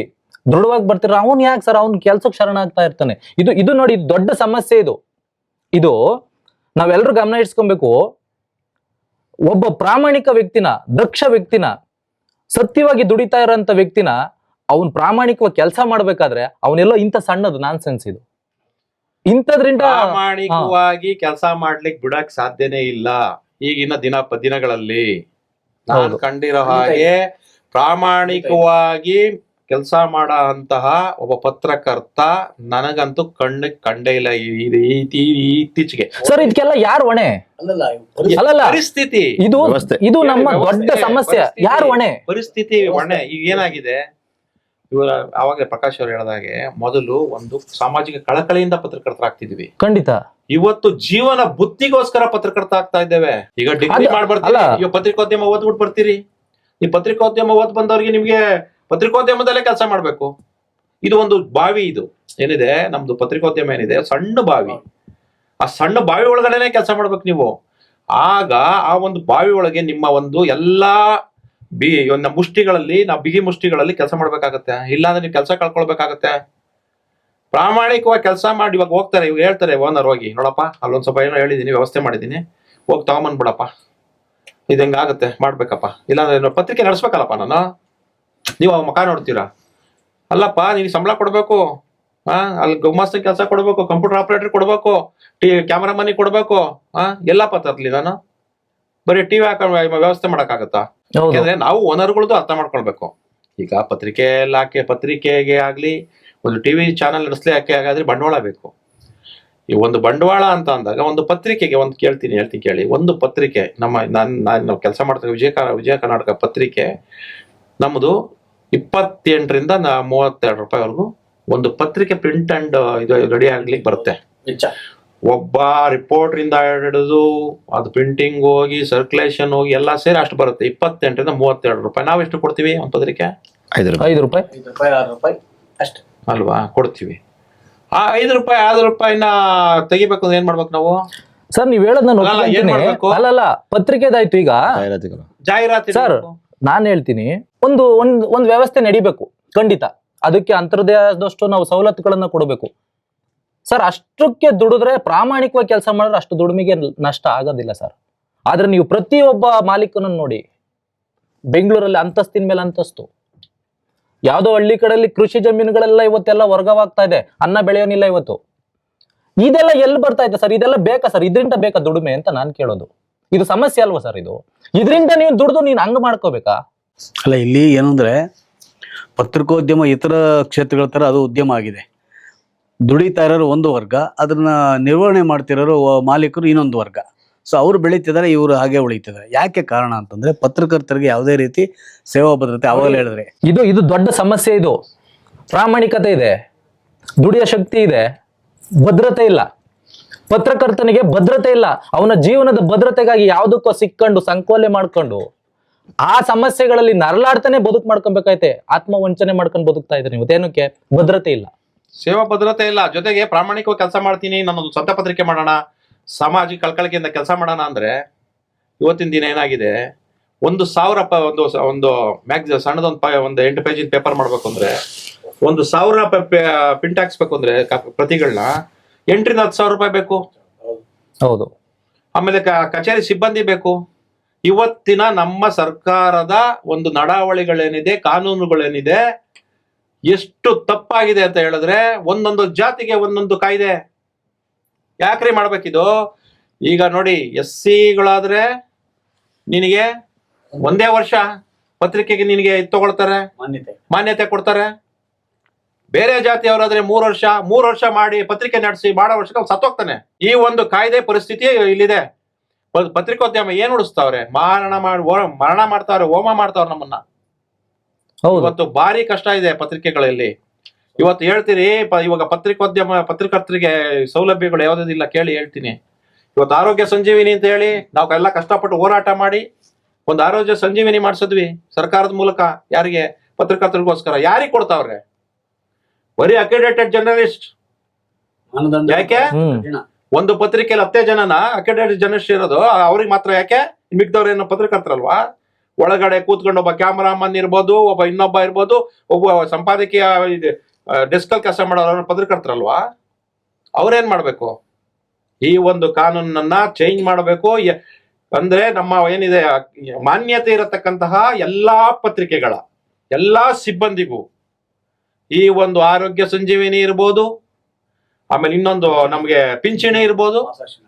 Speaker 1: ದೃಢವಾಗಿ ಬರ್ತಿರೋ ಅವನ್ ಯಾಕೆ ಸರ್? ಅವ್ನ್ ಕೆಲ್ಸಕ್ಕೆ ಶರಣ ಆಗ್ತಾ ಇರ್ತಾನೆ. ಇದು ಇದು ನೋಡಿ ದೊಡ್ಡ ಸಮಸ್ಯೆ ಇದು. ಇದು ನಾವೆಲ್ಲರೂ ಗಮನ ಇಟ್ಸ್ಕೊಬೇಕು. ಒಬ್ಬ ಪ್ರಾಮಾಣಿಕ ವ್ಯಕ್ತಿನ ದಕ್ಷ ವ್ಯಕ್ತಿನ ಸತ್ಯವಾಗಿ ದುಡಿತಾ ಇರೋಂಥ ವ್ಯಕ್ತಿನ ಅವನ್ ಪ್ರಾಮಾಣಿಕವಾಗಿ ಕೆಲಸ ಮಾಡ್ಬೇಕಾದ್ರೆ ಅವನೆಲ್ಲೋ ಇಂಥ ಸಣ್ಣದು ನಾನ್ ಸೆನ್ಸ್ ಇದು. ಇಂಥದ್ರಿಂದ
Speaker 2: ಪ್ರಾಮಾಣಿಕವಾಗಿ ಕೆಲಸ ಮಾಡ್ಲಿಕ್ಕೆ ಬಿಡಕ್ ಸಾಧ್ಯನೇ ಇಲ್ಲ. ಈಗಿನ ದಿನ ದಿನಗಳಲ್ಲಿ ನಾನು ಕಂಡಿರೋ ಹಾಗೆ ಪ್ರಾಮಾಣಿಕವಾಗಿ ಕೆಲಸ ಮಾಡೋ ಅಂತಹ ಒಬ್ಬ ಪತ್ರಕರ್ತ ನನಗಂತೂ ಕಣ್ಣಿಗೆ ಕಂಡೇ ಇಲ್ಲ ಇತ್ತೀಚೆಗೆ.
Speaker 1: ಸರ್ ಇದಕ್ಕೆಲ್ಲ ಯಾರು ಹೊಣೆ? ಅಲ್ಲಲ್ಲ
Speaker 2: ಪರಿಸ್ಥಿತಿ
Speaker 1: ಇದು ಇದು ನಮ್ಮ ದೊಡ್ಡ ಸಮಸ್ಯೆ. ಯಾರು ಹೊಣೆ?
Speaker 2: ಪರಿಸ್ಥಿತಿ ಹೊಣೆ. ಈಗ ಏನಾಗಿದೆ? ಇವರ ಅವಾಗ ಪ್ರಕಾಶ್ ಅವರು ಹೇಳಿದಾಗೆ ಮೊದಲು ಒಂದು ಸಾಮಾಜಿಕ ಕಳಕಳಿಯಿಂದ ಪತ್ರಕರ್ತರಾಗ್ತಿದ್ವಿ
Speaker 1: ಖಂಡಿತ.
Speaker 2: ಇವತ್ತು ಜೀವನ ಬುತ್ತಿಗೋಸ್ಕರ ಪತ್ರಕರ್ತ ಆಗ್ತಾ ಇದ್ದೇವೆ. ಈಗ ಡಿಗ್ರಿ
Speaker 1: ಮಾಡ್ಬಾರ್ದಲ್ಲ
Speaker 2: ಈಗ ಪತ್ರಿಕೋದ್ಯಮ ಓದ್ಬಿಟ್ಟು ಬರ್ತೀರಿ. ಈ ಪತ್ರಿಕೋದ್ಯಮ ಓದ್ ಬಂದವ್ರಿಗೆ ನಿಮ್ಗೆ ಪತ್ರಿಕೋದ್ಯಮದಲ್ಲೇ ಕೆಲಸ ಮಾಡ್ಬೇಕು. ಇದು ಒಂದು ಬಾವಿ ಇದು. ಏನಿದೆ? ನಮ್ದು ಪತ್ರಿಕೋದ್ಯಮ ಏನಿದೆ? ಸಣ್ಣ ಬಾವಿ. ಆ ಸಣ್ಣ ಬಾವಿ ಒಳಗಡೆನೆ ಕೆಲಸ ಮಾಡ್ಬೇಕು ನೀವು. ಆಗ ಆ ಒಂದು ಬಾವಿ ಒಳಗೆ ನಿಮ್ಮ ಒಂದು ಎಲ್ಲಾ ಬಿ ಇವನ್ನ ಮುಷ್ಟಿಗಳಲ್ಲಿ, ನಾವು ಬಿಗಿ ಮುಷ್ಟಿಗಳಲ್ಲಿ ಕೆಲಸ ಮಾಡ್ಬೇಕಾಗತ್ತೆ. ಇಲ್ಲಾಂದ್ರೆ ನೀವು ಕೆಲಸ ಕಳ್ಕೊಳ್ಬೇಕಾಗತ್ತೆ. ಪ್ರಾಮಾಣಿಕವಾಗಿ ಕೆಲಸ ಮಾಡಿ ಇವಾಗ ಹೋಗ್ತಾರೆ ಇವಾಗ ಹೇಳ್ತಾರೆ ಓನರ್ ಹೋಗಿ, ನೋಡಪ್ಪ, ಅಲ್ಲೊಂದು ಸ್ವಲ್ಪ ಏನೋ ಹೇಳಿದೀನಿ, ವ್ಯವಸ್ಥೆ ಮಾಡಿದೀನಿ, ಹೋಗಿ ತಗೊಂಬಂದ್ಬಿಡಪ್ಪ ಇದು ಹೆಂಗಾಗುತ್ತೆ ಮಾಡ್ಬೇಕಪ್ಪ. ಇಲ್ಲಾಂದ್ರೆ ಪತ್ರಿಕೆ ನಡೆಸ್ಬೇಕಲ್ಲಪ್ಪ ನಾನು. ನೀವು ಅವಾಗ ಮುಖ ನೋಡ್ತೀರಾ? ಅಲ್ಲಪ್ಪ, ನೀವು ಸಂಬಳ ಕೊಡಬೇಕು. ಹಾ ಅಲ್ಲಿ ಗುಮಾಸ್ತ ಕೆಲಸ ಕೊಡಬೇಕು, ಕಂಪ್ಯೂಟರ್ ಆಪರೇಟರ್ ಕೊಡಬೇಕು, ಟಿ, ಕ್ಯಾಮರಾಮನಿ ಕೊಡಬೇಕು. ಹಾ ಎಲ್ಲಪ್ಪ ತರ್ಲಿ ನಾನು. ಬರೀ ಟಿವಿ ಹಾಕ ವ್ಯವಸ್ಥೆ ಮಾಡಕ್ಕಾಗತ್ತಾ? ಯಾಕಂದ್ರೆ ನಾವು ಓನರ್ಗಳದ್ದು ಅರ್ಥ ಮಾಡ್ಕೊಳ್ಬೇಕು. ಈಗ ಪತ್ರಿಕೆ ಇಲಾಖೆ ಪತ್ರಿಕೆಗೆ ಆಗ್ಲಿ ಒಂದು ಟಿವಿ ಚಾನೆಲ್ ನಡೆಸ್ಲಿಕ್ಕೆ ಹಾಗಾದ್ರೆ ಬಂಡವಾಳ ಬೇಕು. ಈ ಒಂದು ಬಂಡವಾಳ ಅಂತ ಅಂದಾಗ ಒಂದು ಪತ್ರಿಕೆಗೆ ಒಂದು ಕೇಳ್ತೀನಿ ಹೇಳ್ತೀನಿ ಕೇಳಿ. ಒಂದು ಪತ್ರಿಕೆ ನಮ್ಮ ನಾನು ನಾನು ಕೆಲಸ ಮಾಡ್ತೀವಿ ವಿಜಯ ವಿಜಯ ಕರ್ನಾಟಕ ಪತ್ರಿಕೆ ನಮ್ಮದು ಇಪ್ಪತ್ತೆಂಟರಿಂದ ನಾ ಮೂವತ್ತೆರಡು ರೂಪಾಯಿವರೆಗೂ ಒಂದು ಪತ್ರಿಕೆ ಪ್ರಿಂಟ್ ಅಂಡ್ ಇದು ರೆಡಿ ಆಗ್ಲಿಕ್ಕೆ ಬರುತ್ತೆ. ಒಬ್ಬ ರಿಪೋರ್ಟರ್ ಇಂದ ಹಿಡಿದು ಅದು ಪ್ರಿಂಟಿಂಗ್ ಹೋಗಿ ಸರ್ಕ್ಯುಲೇಷನ್ ಹೋಗಿ ಎಲ್ಲ ಸೇರಿ ಅಷ್ಟು ಬರುತ್ತೆ. ಇಪ್ಪತ್ತೆಂಟರಿಂದ ಮೂವತ್ತೆರಡು ರೂಪಾಯಿ. ನಾವು ಎಷ್ಟು ಕೊಡ್ತೀವಿ ಒಂದು ಪತ್ರಿಕೆ
Speaker 4: ಐದು ರೂಪಾಯಿ.
Speaker 1: ಐದು ರೂಪಾಯಿ.
Speaker 3: ಐದು ರೂಪಾಯಿ ಆರು ರೂಪಾಯಿ. ಅಷ್ಟೇ.
Speaker 2: ಅಲ್ವಾ? ಕೊಡ್ತೀವಿ. ಆ ಐದು ರೂಪಾಯಿ ಆರು ರೂಪಾಯಿನ ತೆಗಿಬೇಕು ಅಂದ್ರೆ ಏನ್ ಮಾಡ್ಬೇಕು ನಾವು?
Speaker 1: ಸರ್ ನೀವ್ ಹೇಳೋದ್ ನಾನು
Speaker 2: ಅಲ್ಲ, ಏನ್. ಮಾಡ್ಬೇಕು?
Speaker 1: ಪತ್ರಿಕೆದಾಯ್ತು ಈಗ.
Speaker 4: ಜಾಹೀರಾತುಗಳು.
Speaker 2: ಜಾಹೀರಾತು
Speaker 1: ಸರ್ ನಾನು ಹೇಳ್ತೀನಿ ಒಂದು ಒಂದ್ ಒಂದ್ ವ್ಯವಸ್ಥೆ ನಡಿಬೇಕು ಖಂಡಿತ. ಅದಕ್ಕೆ ಅಂತರ್ದಷ್ಟು ಆದಷ್ಟು ನಾವು ಸವಲತ್ತುಗಳನ್ನ ಕೊಡಬೇಕು. ಸರ್ ಅಷ್ಟಕ್ಕೆ ದುಡಿದ್ರೆ ಪ್ರಾಮಾಣಿಕವಾಗಿ ಕೆಲಸ ಮಾಡಿದ್ರೆ ಅಷ್ಟು ದುಡಿಮೆಗೆ ನಷ್ಟ ಆಗೋದಿಲ್ಲ ಸರ್ ಆದ್ರೆ ನೀವು ಪ್ರತಿಯೊಬ್ಬ ಮಾಲೀಕನ ನೋಡಿ, ಬೆಂಗಳೂರಲ್ಲಿ ಅಂತಸ್ತಿನ ಮೇಲೆ ಅಂತಸ್ತು. ಯಾವುದೋ ಹಳ್ಳಿ ಕಡೆಯಲ್ಲಿ ಕೃಷಿ ಜಮೀನುಗಳೆಲ್ಲ ಇವತ್ತೆಲ್ಲ ವರ್ಗವಾಗ್ತಾ ಇದೆ, ಅನ್ನ ಬೆಳೆಯೋನಿಲ್ಲ ಇವತ್ತು. ಇದೆಲ್ಲ ಎಲ್ಲಿ ಬರ್ತಾ ಇದೆ ಸರ್ ಇದೆಲ್ಲ ಬೇಕಾ ಸರ್ ಇದರಿಂದ ಬೇಕಾ ದುಡಿಮೆ ಅಂತ ನಾನು ಕೇಳೋದು. ಇದು ಸಮಸ್ಯೆ ಅಲ್ವಾ ಸರ್ ಇದು? ಇದರಿಂದ ನೀವು ದುಡ್ದು ನೀನು ಹಂಗ ಮಾಡ್ಕೋಬೇಕಾ?
Speaker 3: ಅಲ್ಲ, ಇಲ್ಲಿ ಏನಂದ್ರೆ ಪತ್ರಿಕೋದ್ಯಮ ಇತರ ಕ್ಷೇತ್ರಗಳ ತರ ಅದು ಉದ್ಯಮ ಆಗಿದೆ. ದುಡಿತಾ ಇರೋರು ಒಂದು ವರ್ಗ, ಅದನ್ನ ನಿರ್ವಹಣೆ ಮಾಡ್ತಿರೋರು ಮಾಲೀಕರು ಇನ್ನೊಂದು ವರ್ಗ. ಸೊ ಅವ್ರು ಬೆಳೀತಿದ್ದಾರೆ, ಇವರು ಹಾಗೆ ಉಳಿತಿದ್ದಾರೆ. ಯಾಕೆ ಕಾರಣ ಅಂತಂದ್ರೆ ಪತ್ರಕರ್ತರಿಗೆ ಯಾವುದೇ ರೀತಿ ಸೇವಾ ಭದ್ರತೆ ಅವಾಗಲೇ ಹೇಳಿದ್ರೆ.
Speaker 1: ಇದು ಇದು ದೊಡ್ಡ ಸಮಸ್ಯೆ ಇದು. ಪ್ರಾಮಾಣಿಕತೆ ಇದೆ, ದುಡಿಯ ಶಕ್ತಿ ಇದೆ, ಭದ್ರತೆ ಇಲ್ಲ. ಪತ್ರಕರ್ತನಿಗೆ ಭದ್ರತೆ ಇಲ್ಲ. ಅವನ ಜೀವನದ ಭದ್ರತೆಗಾಗಿ ಯಾವುದಕ್ಕೋ ಸಿಕ್ಕೊಂಡು, ಸಂಕೋಲೆ ಮಾಡ್ಕೊಂಡು, ಆ ಸಮಸ್ಯೆಗಳಲ್ಲಿ ನರಳಾಡ್ತಾನೆ ಬದುಕು ಮಾಡ್ಕೊಬೇಕಾಯ್ತೆ. ಆತ್ಮ ವಂಚನೆ ಮಾಡ್ಕೊಂಡು ಬದುಕ್ತಾ ಇದ್ರೆ ನೀವು. ಏನಕ್ಕೆ ಭದ್ರತೆ ಇಲ್ಲ.
Speaker 2: ಸೇವಾ ಭದ್ರತೆ ಇಲ್ಲ. ಜೊತೆಗೆ ಪ್ರಾಮಾಣಿಕವಾಗಿ ಕೆಲಸ ಮಾಡ್ತೀನಿ ನನ್ನೊಂದು ಸ್ವಂತ ಪತ್ರಿಕೆ ಮಾಡೋಣ ಸಾಮಾಜಿಕ ಕಳ್ಕಳಿಕೆಯಿಂದ ಕೆಲಸ ಮಾಡೋಣ ಅಂದ್ರೆ ಇವತ್ತಿನ ದಿನ ಏನಾಗಿದೆ? ಒಂದು ಸಾವಿರ ಪ ಒಂದು ಒಂದು ಮ್ಯಾಗ್ಝ ಸಣ್ಣದೊಂದು ಪ ಒಂದು ಎಂಟು ಪೇಜಿನ ಪೇಪರ್ ಮಾಡ್ಬೇಕು ಅಂದ್ರೆ ಒಂದು ಸಾವಿರ ಪ್ರಿಂಟ್ ಹಾಕ್ಸ್ಬೇಕು ಅಂದ್ರೆ ಪ್ರತಿಗಳನ್ನ ಎಂಟರಿಂದ ಹತ್ತು ಸಾವಿರ ರೂಪಾಯಿ ಬೇಕು.
Speaker 1: ಹೌದು.
Speaker 2: ಆಮೇಲೆ ಕಚೇರಿ ಸಿಬ್ಬಂದಿ ಬೇಕು. ಇವತ್ತಿನ ನಮ್ಮ ಸರ್ಕಾರದ ಒಂದು ನಡಾವಳಿಗಳೇನಿದೆ ಕಾನೂನುಗಳೇನಿದೆ ಎಷ್ಟು ತಪ್ಪಾಗಿದೆ ಅಂತ ಹೇಳಿದ್ರೆ ಒಂದೊಂದು ಜಾತಿಗೆ ಒಂದೊಂದು ಕಾಯ್ದೆ. ಯಾಕ್ರಿ ಮಾಡ್ಬೇಕಿದು? ಈಗ ನೋಡಿ ಎಸ್ ಸಿಗಳಾದ್ರೆ ನಿನಗೆ ಒಂದೇ ವರ್ಷ ಪತ್ರಿಕೆಗೆ ನಿನಗೆ ತಗೊಳ್ತಾರೆ.
Speaker 3: ಮಾನ್ಯತೆ.
Speaker 2: ಮಾನ್ಯತೆ ಕೊಡ್ತಾರೆ. ಬೇರೆ ಜಾತಿಯವರಾದ್ರೆ ಮೂರು ವರ್ಷ ಮೂರು ವರ್ಷ ಮಾಡಿ ಪತ್ರಿಕೆ ನಡೆಸಿ ಮಾಡೋ ವರ್ಷಕ್ಕೆ ಅವ್ನು ಸತ್ತೋಗ್ತಾನೆ. ಈ ಒಂದು ಕಾಯ್ದೆ ಪರಿಸ್ಥಿತಿ ಇಲ್ಲಿದೆ. ಪತ್ರಿಕೋದ್ಯಮ ಏನ್ ಉಡಿಸ್ತಾವ್ರೆ ಮಾರಣ ಮಾಡಿ ಮರಣ ಮಾಡ್ತಾವ್ರೆ ಹೋಮ ಮಾಡ್ತಾವ್ರೆ ನಮ್ಮನ್ನ. ಇವತ್ತು ಭಾರಿ ಕಷ್ಟ ಇದೆ ಪತ್ರಿಕೆಗಳಲ್ಲಿ. ಇವತ್ತು ಹೇಳ್ತೀರಿ ಇವಾಗ ಪತ್ರಿಕೋದ್ಯಮ ಪತ್ರಕರ್ತರಿಗೆ ಸೌಲಭ್ಯಗಳು ಯಾವುದಿಲ್ಲ ಕೇಳಿ ಹೇಳ್ತೀನಿ. ಇವತ್ತು ಆರೋಗ್ಯ ಸಂಜೀವಿನಿ ಅಂತ ಹೇಳಿ ನಾವು ಎಲ್ಲ ಕಷ್ಟಪಟ್ಟು ಹೋರಾಟ ಮಾಡಿ ಒಂದು ಆರೋಗ್ಯ ಸಂಜೀವಿನಿ ಮಾಡಿಸಿದ್ವಿ ಸರ್ಕಾರದ ಮೂಲಕ ಯಾರಿಗೆ? ಪತ್ರಕರ್ತರಿಗೋಸ್ಕರ. ಯಾರಿಗೆ ಕೊಡ್ತಾವ್ರೆ? ಬರೀ ಅಕೆಡೆಟೆಡ್ ಜರ್ನಲಿಸ್ಟ್ ಯಾಕೆ? ಒಂದು ಪತ್ರಿಕೆಯಲ್ಲಿ ಹತ್ತೇ ಜನನ? ಅಕೆಡೆಟೆಡ್ ಜರ್ನಲಿಸ್ಟ್ ಇರೋದು. ಅವ್ರಿಗೆ ಮಾತ್ರ ಯಾಕೆ? ಮಿಕ್ದವ್ರು ಏನೋ ಪತ್ರಕರ್ತರಲ್ವಾ? ಒಳಗಡೆ ಕೂತ್ಕೊಂಡು ಒಬ್ಬ ಕ್ಯಾಮರಾಮನ್ ಇರ್ಬೋದು ಒಬ್ಬ ಇನ್ನೊಬ್ಬ ಇರ್ಬೋದು ಒಬ್ಬ ಸಂಪಾದಕೀಯ ಡೆಸ್ಕಲ್ ಕೆಲಸ ಮಾಡೋರು ಪತ್ರಕರ್ತರಲ್ವಾ ಅವ್ರೇನ್ ಮಾಡ್ಬೇಕು? ಈ ಒಂದು ಕಾನೂನನ್ನ ಚೇಂಜ್ ಮಾಡಬೇಕು. ಅಂದ್ರೆ ನಮ್ಮ ಏನಿದೆ ಮಾನ್ಯತೆ ಇರತಕ್ಕಂತಹ ಎಲ್ಲಾ ಪತ್ರಿಕೆಗಳ ಎಲ್ಲಾ ಸಿಬ್ಬಂದಿಗೂ ಈ ಒಂದು ಆರೋಗ್ಯ ಸಂಜೀವಿನಿ ಇರ್ಬೋದು ಆಮೇಲೆ ಇನ್ನೊಂದು ನಮ್ಗೆ ಪಿಂಚಣಿ ಇರ್ಬೋದು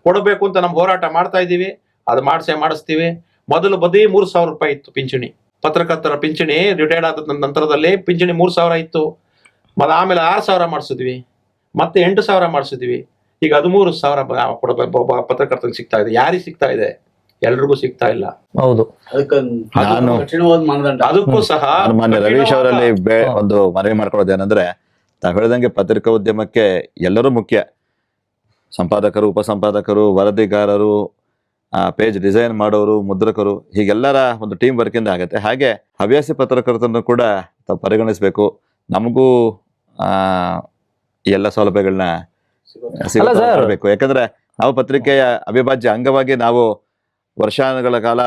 Speaker 2: ಕೊಡಬೇಕು ಅಂತ ನಮ್ಗೆ ಹೋರಾಟ ಮಾಡ್ತಾ ಇದ್ದೀವಿ. ಅದು ಮಾಡಿಸೇ ಮಾಡಿಸ್ತೀವಿ. ಮೊದಲು ಬದಿ ಮೂರು ಸಾವಿರ ರೂಪಾಯಿ ಇತ್ತು ಪಿಂಚಣಿ. ಪತ್ರಕರ್ತರ ಪಿಂಚಣಿ ರಿಟೈರ್ಡ್ ಆದ ನಂತರದಲ್ಲಿ ಪಿಂಚಣಿ ಮೂರು ಸಾವಿರ ಇತ್ತು. ಮತ್ತೆ ಆಮೇಲೆ ಆರು ಸಾವಿರ ಮಾಡಿಸಿದ್ವಿ. ಮತ್ತೆ ಎಂಟು ಸಾವಿರ ಮಾಡಿಸಿದ್ವಿ. ಈಗ ಹದಿಮೂರು ಸಾವಿರ ಪತ್ರಕರ್ತನಿಗೆ ಸಿಗ್ತಾ ಇದೆ. ಯಾರಿಗೆ ಸಿಗ್ತಾ ಇದೆ? ಎಲ್ರಿಗೂ ಸಿಗ್ತಾ ಇಲ್ಲ.
Speaker 1: ಹೌದು.
Speaker 3: ಅದಕ್ಕೆ
Speaker 2: ಸಹ
Speaker 4: ರವೀಶ್ ಅವರಲ್ಲಿ. ಒಂದು ಮನವಿ ಮಾಡ್ಕೊಳ್ಳೋದೇನೆಂದ್ರೆ ತಾವು ಹೇಳಿದಂಗೆ ಪತ್ರಿಕಾ ಉದ್ಯಮಕ್ಕೆ ಎಲ್ಲರೂ ಮುಖ್ಯ. ಸಂಪಾದಕರು ಉಪಸಂಪಾದಕರು ವರದಿಗಾರರು ಪೇಜ್ ಡಿಸೈನ್ ಮಾಡೋರು ಮುದ್ರಕರು ಹೀಗೆಲ್ಲರ ಒಂದು ಟೀಮ್ ವರ್ಕಿಂದ ಆಗುತ್ತೆ. ಹಾಗೆ ಹವ್ಯಾಸಿ ಪತ್ರಕರ್ತರನ್ನು ಕೂಡ ತಾವು ಪರಿಗಣಿಸಬೇಕು. ನಮಗೂ ಎಲ್ಲ ಸೌಲಭ್ಯಗಳನ್ನ ಸಿಗಬೇಕು. ಯಾಕಂದ್ರೆ ನಾವು ಪತ್ರಿಕೆಯ ಅವಿಭಾಜ್ಯ ಅಂಗವಾಗಿ ನಾವು ವರ್ಷಗಳ ಕಾಲ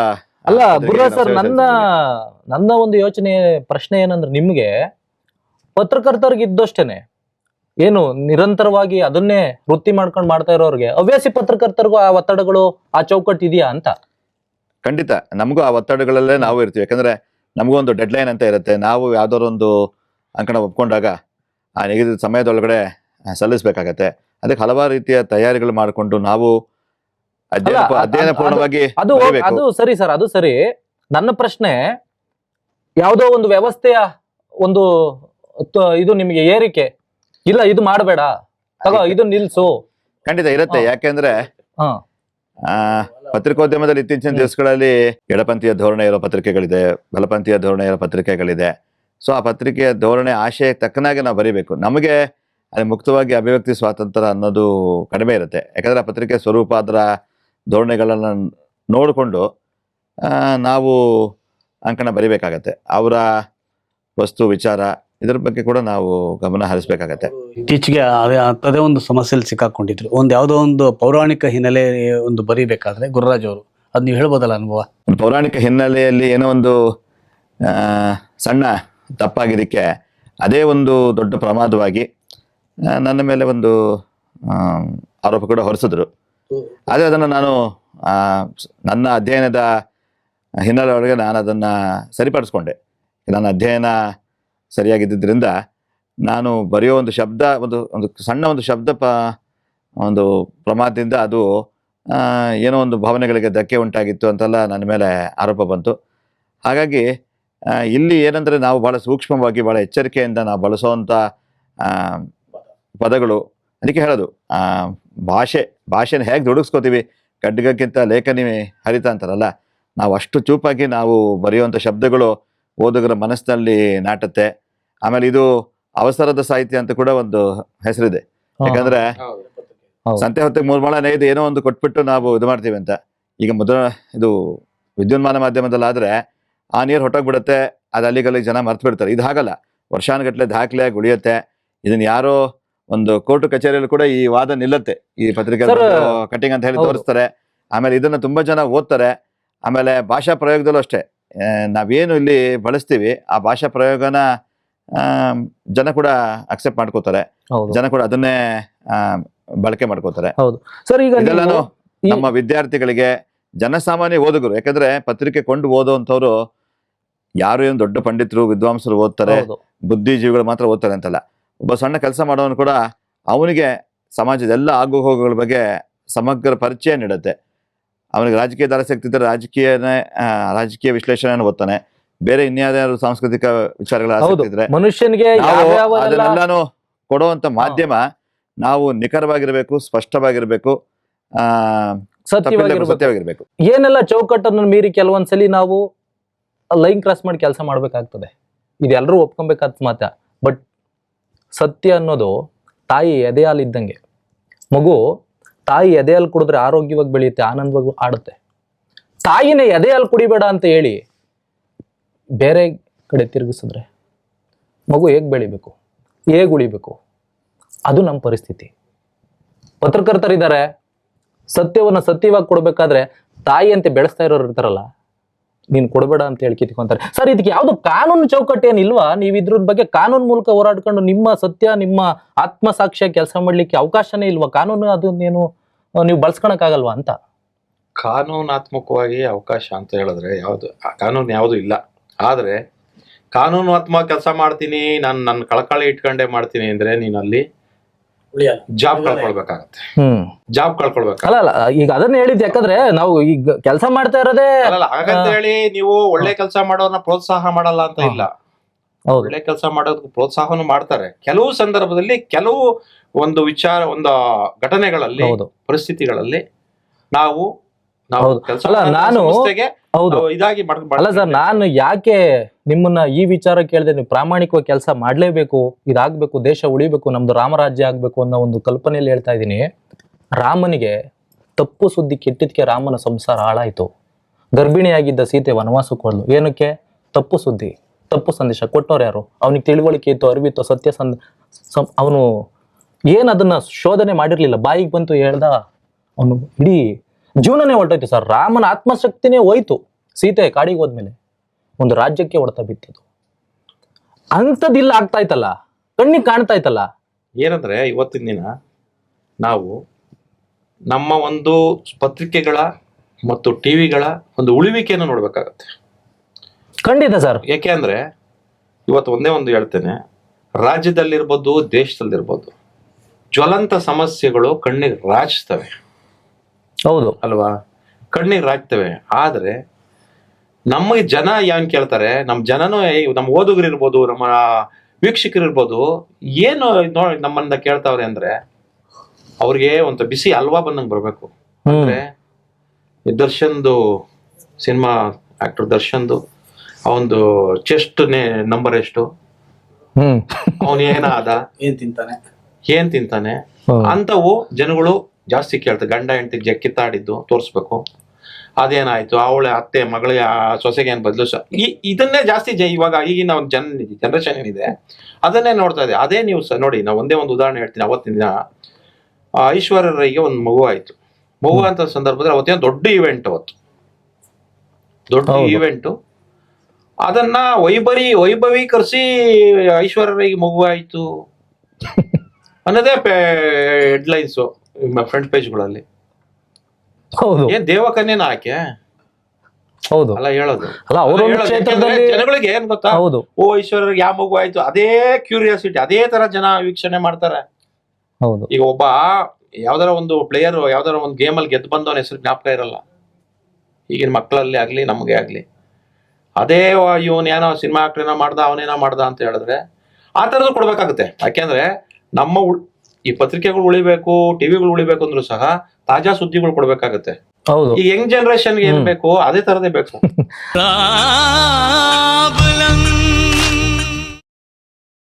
Speaker 1: ಅಲ್ಲ ಬುರ್ರಾ ಸರ್ ನನ್ನ ನನ್ನ ಒಂದು ಯೋಚನೆ ಪ್ರಶ್ನೆ ಏನಂದ್ರೆ ನಿಮ್ಗೆ ಪತ್ರಕರ್ತರಿಗೆ ಇದ್ದಷ್ಟೇನೆ ಏನು ನಿರಂತರವಾಗಿ ಅದನ್ನೇ ವೃತ್ತಿ ಮಾಡ್ಕೊಂಡು ಮಾಡ್ತಾ ಇರೋರಿಗೆ ಹವ್ಯಾಸಿ ಪತ್ರಕರ್ತರಿಗೂ ಆ ಒತ್ತಡಗಳು ಆ ಚೌಕಟ್ಟು ಇದೆಯಾ ಅಂತ?
Speaker 4: ಖಂಡಿತ. ನಮಗೂ ಆ ಒತ್ತಡಗಳಲ್ಲೇ ನಾವು ಇರ್ತೀವಿ. ಯಾಕಂದ್ರೆ ನಮಗೂ ಒಂದು ಡೆಡ್ ಲೈನ್ ಅಂತ ಇರುತ್ತೆ. ನಾವು ಯಾವ್ದಾದ್ರು ಒಂದು ಅಂಕಣ ಒಪ್ಕೊಂಡಾಗ ಆ ನಿಗದಿತ ಸಮಯದೊಳಗಡೆ ಸಲ್ಲಿಸಬೇಕಾಗತ್ತೆ. ಸಲ್ಲಿಸ್ಬೇಕಾಗತ್ತೆ ಅದಕ್ಕೆ ಹಲವಾರು ರೀತಿಯ ತಯಾರಿಗಳು ಮಾಡಿಕೊಂಡು ನಾವು ಅಧ್ಯಯನ ಅಧ್ಯಯನ ಪೂರ್ಣವಾಗಿ
Speaker 1: ಅದು ಅದು ಸರಿ ಸರ್ ಅದು ಸರಿ. ನನ್ನ ಪ್ರಶ್ನೆ ಯಾವುದೋ ಒಂದು ವ್ಯವಸ್ಥೆಯ ಒಂದು ಇದು ನಿಮಗೆ ಏರಿಕೆ ಇಲ್ಲ ಇದು ಮಾಡಬೇಡ. ತಗೋ ಇದು ನಿಲ್ಸು.
Speaker 4: ಖಂಡಿತ ಇರುತ್ತೆ ಯಾಕೆಂದ್ರೆ
Speaker 1: ಹಾ.
Speaker 4: ಆ ಪತ್ರಿಕೋದ್ಯಮದಲ್ಲಿ ಇತ್ತೀಚಿನ. ದಿವಸಗಳಲ್ಲಿ ಎಡಪಂಥೀಯ ಧೋರಣೆ ಇರೋ ಪತ್ರಿಕೆಗಳಿದೆ ಬಲಪಂಥೀಯ ಧೋರಣೆ ಇರೋ ಪತ್ರಿಕೆಗಳಿದೆ. ಸೊ ಆ ಪತ್ರಿಕೆಯ ಧೋರಣೆ ಆಶಯ ತಕ್ಕನಾಗಿ ನಾವು ಬರಿಬೇಕು. ನಮಗೆ ಅಲ್ಲಿ ಮುಕ್ತವಾಗಿ ಅಭಿವ್ಯಕ್ತಿ ಸ್ವಾತಂತ್ರ್ಯ ಅನ್ನೋದು ಕಡಿಮೆ ಇರುತ್ತೆ. ಯಾಕಂದ್ರೆ ಆ ಪತ್ರಿಕೆ ಸ್ವರೂಪ ಅದರ ಧೋರಣೆಗಳನ್ನು ನೋಡಿಕೊಂಡು ನಾವು ಅಂಕಣ ಬರಿಬೇಕಾಗತ್ತೆ. ಅವರ ವಸ್ತು ವಿಚಾರ ಇದ್ರ ಬಗ್ಗೆ ಕೂಡ ನಾವು ಗಮನ ಹರಿಸಬೇಕಾಗತ್ತೆ.
Speaker 3: ಇತ್ತೀಚೆಗೆ ಅದೇ ಅಂಥದೇ ಒಂದು ಸಮಸ್ಯೆಯಲ್ಲಿ ಸಿಕ್ಕಾಕೊಂಡಿದ್ರು. ಒಂದು ಯಾವುದೋ ಒಂದು ಪೌರಾಣಿಕ ಹಿನ್ನೆಲೆ ಒಂದು ಬರೀಬೇಕಾದ್ರೆ ಗುರುರಾಜ್ ಅವರು. ಅದು ನೀವು ಹೇಳ್ಬೋದಲ್ಲ ಅನುಭವ?
Speaker 4: ಒಂದು ಪೌರಾಣಿಕ ಹಿನ್ನೆಲೆಯಲ್ಲಿ ಏನೋ ಒಂದು ಆ, ಸಣ್ಣ ತಪ್ಪಾಗಿದ್ದಕ್ಕೆ ಅದೇ ಒಂದು ದೊಡ್ಡ ಪ್ರಮಾದವಾಗಿ ನನ್ನ ಮೇಲೆ ಒಂದು ಆ, ಆರೋಪ ಕೂಡ ಹೊರಿಸಿದ್ರು. ಆದರೆ ಅದನ್ನು ನಾನು ಆ, ನನ್ನ ಅಧ್ಯಯನದ ಹಿನ್ನೆಲೆ ಒಳಗೆ ನಾನು ಅದನ್ನು ಸರಿಪಡಿಸ್ಕೊಂಡೆ. ನನ್ನ ಅಧ್ಯಯನ ಸರಿಯಾಗಿದ್ದರಿಂದ ನಾನು ಬರೆಯೋ ಒಂದು ಶಬ್ದ, ಒಂದು ಒಂದು ಸಣ್ಣ ಒಂದು ಶಬ್ದ ಪ, ಒಂದು ಪ್ರಮಾದದಿಂದ ಅದು ಏನೋ ಒಂದು ಭಾವನೆಗಳಿಗೆ ಧಕ್ಕೆ ಉಂಟಾಗಿತ್ತು ಅಂತೆಲ್ಲ ನನ್ನ ಮೇಲೆ ಆರೋಪ ಬಂತು. ಹಾಗಾಗಿ ಇಲ್ಲಿ ಏನಂದರೆ ನಾವು ಭಾಳ ಸೂಕ್ಷ್ಮವಾಗಿ ಭಾಳ ಎಚ್ಚರಿಕೆಯಿಂದ ನಾವು ಬಳಸೋವಂಥ ಪದಗಳು, ಅದಕ್ಕೆ ಹೇಳೋದು ಭಾಷೆ, ಭಾಷೆನ ಹೇಗೆ ದುಡುಗಿಸ್ಕೋತೀವಿ ಖಡ್ಗಕ್ಕಿಂತ ಲೇಖನಿ ಹರಿತ ಅಂತಾರಲ್ಲ, ನಾವು ಅಷ್ಟು ಚೂಪಾಗಿ ನಾವು ಬರೆಯುವಂಥ ಶಬ್ದಗಳು ಓದುಗರ ಮನಸ್ಸಿನಲ್ಲಿ ನಾಟುತ್ತೆ. ಆಮೇಲೆ ಇದು ಅವಸರದ ಸಾಹಿತ್ಯ ಅಂತ ಕೂಡ ಒಂದು ಹೆಸರಿದೆ. ಯಾಕಂದ್ರೆ. ಸಂತೆ ಹೊತ್ತಿಗೆ ಮೂರು ಮೊಳ ನೈದು ಏನೋ ಒಂದು ಕೊಟ್ಬಿಟ್ಟು ನಾವು ಇದು ಮಾಡ್ತೀವಿ ಅಂತ. ಈಗ ಮೊದಲ ಇದು ವಿದ್ಯುನ್ಮಾನ ಮಾಧ್ಯಮದಲ್ಲಾದ್ರೆ ಆ ನೀರು ಹೊಟ್ಟೋಗ್ಬಿಡುತ್ತೆ ಅದು ಅಲ್ಲಿಗಲ್ಲಿ ಜನ ಮರ್ತು ಬಿಡ್ತಾರೆ ಇದು ಹಾಗಲ್ಲ. ವರ್ಷಾನುಗಟ್ಲೆ ದಾಖಲೆ ಉಳಿಯುತ್ತೆ ಇದನ್ನ ಯಾರೋ ಒಂದು ಕೋರ್ಟ್ ಕಚೇರಿಯಲ್ಲಿ ಕೂಡ ಈ ವಾದ ನಿಲ್ಲತ್ತೆ. ಈ ಪತ್ರಿಕೆ ಕಟಿಂಗ್ ಅಂತ ಹೇಳಿ. ತೋರಿಸ್ತಾರೆ. ಆಮೇಲೆ ಇದನ್ನ ತುಂಬಾ ಜನ ಓದ್ತಾರೆ. ಆಮೇಲೆ ಭಾಷಾ ಪ್ರಯೋಗದಲ್ಲೂ ಅಷ್ಟೇ. ನಾವೇನು ಇಲ್ಲಿ ಬಳಸ್ತೀವಿ ಆ ಭಾಷಾ ಪ್ರಯೋಗನ ಜನ ಕೂಡ ಅಕ್ಸೆಪ್ಟ್ ಮಾಡ್ಕೋತಾರೆ. ಜನ ಕೂಡ ಅದನ್ನೇ ಬಳಕೆ ಮಾಡ್ಕೋತಾರೆ.
Speaker 1: ಸರ್ ಈಗ
Speaker 4: ನಮ್ಮ ವಿದ್ಯಾರ್ಥಿಗಳಿಗೆ ಜನಸಾಮಾನ್ಯ ಓದುಗರು ಯಾಕಂದ್ರೆ ಪತ್ರಿಕೆ ಕೊಂಡು ಓದುವಂಥವ್ರು ಯಾರು ಏನು ದೊಡ್ಡ ಪಂಡಿತರು ವಿದ್ವಾಂಸರು ಓದ್ತಾರೆ ಬುದ್ಧಿಜೀವಿಗಳು ಮಾತ್ರ ಓದ್ತಾರೆ ಅಂತಲ್ಲ. ಒಬ್ಬ ಸಣ್ಣ ಕೆಲಸ ಮಾಡೋನು ಕೂಡ ಅವನಿಗೆ ಸಮಾಜದ ಎಲ್ಲ ಆಗು ಹೋಗುಗಳ ಬಗ್ಗೆ ಸಮಗ್ರ ಪರಿಚಯ ನೀಡುತ್ತೆ. ಅವನಿಗೆ ರಾಜಕೀಯ ಆಸಕ್ತಿ ಸಿಗ್ತಿದ್ರೆ ರಾಜಕೀಯನೇ ರಾಜಕೀಯ ವಿಶ್ಲೇಷಣೆಯನ್ನು ಓದ್ತಾನೆ. ಬೇರೆ ಇನ್ಯಾವ್ದಾದ್ರು ಸಾಂಸ್ಕೃತಿಕ ವಿಚಾರಗಳ ಆಸಕ್ತಿ ಇದ್ರೆ
Speaker 1: ಮನುಷ್ಯನಿಗೆ
Speaker 4: ಅದನ್ನೆಲ್ಲಾನು ಕೊಡುವಂತ ಮಾಧ್ಯಮ ನಾವು ನಿಖರವಾಗಿರ್ಬೇಕು ಸ್ಪಷ್ಟವಾಗಿರ್ಬೇಕು
Speaker 1: ಸತ್ಯವಾಗಿರ್ಬೇಕು. ಏನೆಲ್ಲ ಚೌಕಟ್ಟನ್ನು ಮೀರಿ ಕೆಲವೊಂದ್ಸಲಿ ನಾವು ಲೈನ್ ಕ್ರಾಸ್ ಮಾಡಿ ಕೆಲಸ ಮಾಡ್ಬೇಕಾಗ್ತದೆ. ಇದೆಲ್ಲರೂ ಒಪ್ಕೊಬೇಕಾದ ಮಾತ ಬಟ್ ಸತ್ಯ ಅನ್ನೋದು ತಾಯಿ ಎದೆಯಾಲಿದ್ದಂಗೆ ಮಗು ತಾಯಿ ಎದೆಯಲ್ಲಿ ಕುಡಿದ್ರೆ ಆರೋಗ್ಯವಾಗಿ ಬೆಳೆಯುತ್ತೆ, ಆನಂದವಾಗಿ ಆಡುತ್ತೆ. ತಾಯಿನೇ ಎದೆಯಲ್ಲಿ ಕುಡಿಬೇಡ ಅಂತ ಹೇಳಿ ಬೇರೆ ಕಡೆ ತಿರುಗಿಸಿದ್ರೆ ಮಗು ಹೇಗೆ ಬೆಳಿಬೇಕು, ಹೇಗೆ ಉಳಿಬೇಕು, ಅದು ನಮ್ಮ ಪರಿಸ್ಥಿತಿ. ಪತ್ರಕರ್ತರಿದ್ದಾರೆ, ಸತ್ಯವನ್ನು ಸತ್ಯವಾಗಿ ಕೊಡ್ಬೇಕಾದ್ರೆ ತಾಯಿಯಂತೆ ಬೆಳೆಸ್ತಾ ಇರೋರು ಇರ್ತಾರಲ್ಲ ನೀನ್ ಕೊಡಬೇಡ ಅಂತ ಹೇಳಿ ಕಿತ್ಕೊಂತಾರೆ. ಸರ್, ಇದಕ್ಕೆ ಯಾವ್ದು ಕಾನೂನು ಚೌಕಟ್ಟೇನಿಲ್ವಾ ನೀವು ಇದ್ರ ಬಗ್ಗೆ ಕಾನೂನು ಮೂಲಕ ಹೋರಾಡ್ಕೊಂಡು ನಿಮ್ಮ ಸತ್ಯ, ನಿಮ್ಮ ಆತ್ಮಸಾಕ್ಷ್ಯ ಕೆಲಸ ಮಾಡ್ಲಿಕ್ಕೆ ಅವಕಾಶನೇ ಇಲ್ವಾ? ಕಾನೂನು ಅದನ್ನೇನು ನೀವು ಬಳಸ್ಕೊಳಕ್ಕಾಗಲ್ವಾ ಅಂತ?
Speaker 2: ಕಾನೂನಾತ್ಮಕವಾಗಿ ಅವಕಾಶ ಅಂತ ಹೇಳಿದ್ರೆ ಯಾವುದು ಕಾನೂನು ಯಾವುದು ಇಲ್ಲ. ಆದ್ರೆ ಕಾನೂನಾತ್ಮಕ ಕೆಲಸ ಮಾಡ್ತೀನಿ, ನಾನು ನನ್ನ ಕಳಕಳಿ ಇಟ್ಕೊಂಡೇ ಮಾಡ್ತೀನಿ ಅಂದ್ರೆ ನೀನಲ್ಲಿ ಜಾಬ್ ಕಳ್ಕೊಳ್ಬೇಕಾಗತ್ತೆ.
Speaker 1: ಹ್ಮ್.
Speaker 2: ಜಾಬ್ ಕಳ್ಕೊಳ್ಬೇಕು
Speaker 1: ಅಲ್ಲ ಅಲ್ಲ ಈಗ ಅದನ್ನ ಹೇಳಿದ್ ಯಾಕಂದ್ರೆ ನಾವು ಈಗ ಕೆಲಸ ಮಾಡ್ತಾ ಇರೋದೇ
Speaker 2: ಅಲ್ಲ ಹಾಗಂತ ಹೇಳಿ ನೀವು ಒಳ್ಳೆ ಕೆಲಸ ಮಾಡೋರ್ನ ಪ್ರೋತ್ಸಾಹ ಮಾಡಲ್ಲ ಅಂತ ಇಲ್ಲ.
Speaker 1: ಹೌದು.
Speaker 2: ಒಳ್ಳೆ ಕೆಲಸ ಮಾಡೋದಕ್ಕೆ ಪ್ರೋತ್ಸಾಹನು ಮಾಡ್ತಾರೆ. ಕೆಲವು ಸಂದರ್ಭದಲ್ಲಿ ಕೆಲವು ಒಂದು ವಿಚಾರ ಒಂದು ಘಟನೆಗಳಲ್ಲಿ ಪರಿಸ್ಥಿತಿಗಳಲ್ಲಿ ನಾವು
Speaker 1: ಅಲ್ಲ, ನಾನು- ಹೌದು.
Speaker 2: ಇದಾಗಿ
Speaker 1: ಅಲ್ಲ ಸರ್ ನಾನು ಯಾಕೆ ನಿಮ್ಮನ್ನ ಈ ವಿಚಾರ ಕೇಳಿದೆ ನೀವು ಪ್ರಾಮಾಣಿಕವಾಗಿ ಕೆಲಸ ಮಾಡ್ಲೇಬೇಕು ಇದಾಗ್ಬೇಕು ದೇಶ ಉಳಿಬೇಕು ನಮ್ದು ರಾಮರಾಜ್ಯ ಆಗ್ಬೇಕು ಅನ್ನೋ ಒಂದು ಕಲ್ಪನೆಯಲ್ಲಿ ಹೇಳ್ತಾ ಇದ್ದೀನಿ. ರಾಮನಿಗೆ ತಪ್ಪು ಸುದ್ದಿ ಕೆಟ್ಟಿದ್ಕೆ ರಾಮನ ಸಂಸಾರ ಹಾಳಾಯ್ತು. ಗರ್ಭಿಣಿಯಾಗಿದ್ದ ಸೀತೆ ವನವಾಸಕ್ಕೆ ಹೋದ್ಲು ಏನಕ್ಕೆ? ತಪ್ಪು ಸುದ್ದಿ ತಪ್ಪು ಸಂದೇಶ ಕೊಟ್ಟವ್ರು ಯಾರು? ಅವನಿಗೆ ತಿಳುವಳಿಕೆ ಇತ್ತು ಅರಿವಿತ್ತು ಸತ್ಯ ಸಂದ ಅವನು ಏನು ಅದನ್ನ ಶೋಧನೆ ಮಾಡಿರ್ಲಿಲ್ಲ? ಬಾಯಿಗೆ ಬಂತು ಹೇಳ್ದ? ಅವನು ಇಡೀ ಜೀವನನೇ ಹೊರಟೋಯ್ತು ಸರ್. ರಾಮನ ಆತ್ಮಶಕ್ತಿನೇ ಹೋಯ್ತು ಸೀತೆ ಕಾಡಿಗೆ ಹೋದ್ಮೇಲೆ. ಒಂದು ರಾಜ್ಯಕ್ಕೆ ಹೊಡೆತ ಬಿತ್ತಿದ್ದು. ಅಂಥದ್ದಿಲ್ಲ ಆಗ್ತಾ ಇತ್ತಲ್ಲ. ಕಣ್ಣಿಗೆ ಕಾಣ್ತಾ ಇತ್ತಲ್ಲ.
Speaker 2: ಏನಂದ್ರೆ ಇವತ್ತಿನ ದಿನ ನಾವು ನಮ್ಮ ಒಂದು ಪತ್ರಿಕೆಗಳ ಮತ್ತು ಟಿವಿಗಳ ಒಂದು ಉಳಿವಿಕೆಯನ್ನು ನೋಡ್ಬೇಕಾಗತ್ತೆ.
Speaker 1: ಖಂಡಿತ ಸರ್.
Speaker 2: ಯಾಕೆ ಅಂದ್ರೆ ಇವತ್ತು ಒಂದೇ ಒಂದು ಹೇಳ್ತೇನೆ. ರಾಜ್ಯದಲ್ಲಿರ್ಬೋದು ದೇಶದಲ್ಲಿರ್ಬೋದು ಜ್ವಲಂತ ಸಮಸ್ಯೆಗಳು ಕಣ್ಣಿಗೆ ರಾಚಿಸ್ತವೆ.
Speaker 1: ಹೌದು.
Speaker 2: ಅಲ್ವಾ? ಕಣ್ಣೀರಾಗ್ತವೆ ಆದ್ರೆ ನಮಗೆ ಜನ ಏನ್ ಕೇಳ್ತಾರೆ ನಮ್ಮ ಜನನು ನಮ್ಮ ಓದುಗರು ಇರ್ಬೋದು ನಮ್ಮ ವೀಕ್ಷಕರು ಇರ್ಬೋದು ಏನು ನೋಡಿ ನಮ್ಮನ್ನ ಕೇಳ್ತಾವ್ರೆ ಅಂದ್ರೆ ಅವ್ರಿಗೆ ಒಂದು ಬಿಸಿ ಅಲ್ವಾ ಬಂದಂಗೆ ಬರ್ಬೇಕು. ಅಂದ್ರೆ ಈ ದರ್ಶನ್ದು ಸಿನಿಮಾ ಆಕ್ಟರ್ ದರ್ಶನ್ದು ಅವಂದು ಚೆಸ್ಟ್ ನಂಬರ್ ಎಷ್ಟು?
Speaker 1: ಹ್ಮ್.
Speaker 2: ಅವನ್ ಏನಾದ
Speaker 3: ಏನ್ ತಿಂತಾನೆ?
Speaker 2: ಏನ್ ತಿಂತಾನೆ. ಅಂತವು ಜನಗಳು ಜಾಸ್ತಿ ಕೇಳ್ತಾರೆ ಗಂಡ ಹೆಂಡತಿ ಜ ಕಿತ್ತಾಡಿದ್ದು ತೋರಿಸ್ಬೇಕು. ಅದೇನಾಯ್ತು? ಅವಳ ಅತ್ತೆ ಮಗಳಿಗೆ ಆ ಸೊಸೆಗೆ ಏನ್ ಬದಲು ಈ ಇದನ್ನೇ ಜಾಸ್ತಿ ಜ ಇವಾಗ ಈಗಿನ ಒಂದು ಜನ್ ಜನರೇಷನ್ ಏನಿದೆ ಅದನ್ನೇ ನೋಡ್ತಾ ಇದೆ. ಅದೇ ನೀವು ನ್ಯೂಸ್ ನೋಡಿ ನಾವು ಒಂದೇ ಒಂದು ಉದಾಹರಣೆ ಹೇಳ್ತೀನಿ. ಅವತ್ತಿನ ದಿನ ಐಶ್ವರ್ಯರಿಗೆ ಐಶ್ವರ್ಯ ರೈಗೆ ಒಂದು ಮಗು ಆಯಿತು. ಮಗು ಅಂತ ಸಂದರ್ಭದಲ್ಲಿ ಅವತ್ತೇನು ದೊಡ್ಡ ಇವೆಂಟ್ ಅವತ್ತು. ದೊಡ್ಡ. ಇವೆಂಟು ಅದನ್ನ ವೈಭರಿ ವೈಭವೀಕರಿಸಿ ಐಶ್ವರ್ಯರಿಗೆ ಮಗು ಆಯ್ತು. [LAUGHS] ಅನ್ನೋದೇ ಹೆಡ್ಲೈನ್ಸ್ ಫ್ರಂಟ್ ಪೇಜ್ಗಳಲ್ಲಿ
Speaker 1: ಹೌದು.
Speaker 2: ಏನ್ ದೇವಕನ್ಯನ ಆಕೆ?
Speaker 1: ಹೌದು.
Speaker 2: ಅಲ್ಲ ಹೇಳೋದು.
Speaker 1: ಅಲ್ಲ ಅವ್ರ. ಕ್ಷೇತ್ರದಲ್ಲಿ
Speaker 2: ಜನಗಳಿಗೆ ಏನ್ ಗೊತ್ತಾ?
Speaker 1: ಹೌದು.
Speaker 2: ಓ ಈಶ್ವರರಿಗೆ ಯಾವ ಮಗು ಆಯ್ತು? ಅದೇ ಕ್ಯೂರಿಯಾಸಿಟಿ ಅದೇ ತರ ಜನ ವೀಕ್ಷಣೆ ಮಾಡ್ತಾರೆ.
Speaker 1: ಹೌದು.
Speaker 2: ಈಗ ಒಬ್ಬ ಯಾವ್ದಾರ ಒಂದು ಪ್ಲೇಯರ್ ಯಾವ್ದಾರ ಒಂದು ಗೇಮ್ ಅಲ್ಲಿ ಗೆದ್ದು ಬಂದವನ ಹೆಸರು ಜ್ಞಾಪಕ ಇರಲ್ಲ. ಈಗಿನ ಮಕ್ಕಳಲ್ಲಿ ಆಗ್ಲಿ ನಮಗೆ ಆಗ್ಲಿ. ಅದೇ ಇವನ್ ಏನೋ ಸಿನಿಮಾ ಆಕ್ಟ್ರೇನೋ ಮಾಡ್ದ ಅವನೇನೋ ಮಾಡ್ದ ಅಂತ ಹೇಳಿದ್ರೆ ಆ ತರದ್ದು ಕೊಡ್ಬೇಕಾಗುತ್ತೆ. ಯಾಕೆಂದ್ರೆ ನಮ್ಮ ಉಳ್- ಈ ಪತ್ರಿಕೆಗಳು ಉಳಿಬೇಕು ಟಿವಿಗಳು ಉಳಿಬೇಕು ಅಂದ್ರೂ ಸಹ ತಾಜಾ ಸುದ್ದಿಗಳು ಕೊಡ್ಬೇಕಾಗತ್ತೆ.
Speaker 1: ಹೌದು.
Speaker 2: ಈ ಯಂಗ್ ಜನರೇಷನ್ ಏನ್. ಬೇಕು? ಅದೇ ತರದೇ ಬೇಕು. [LAUGHS]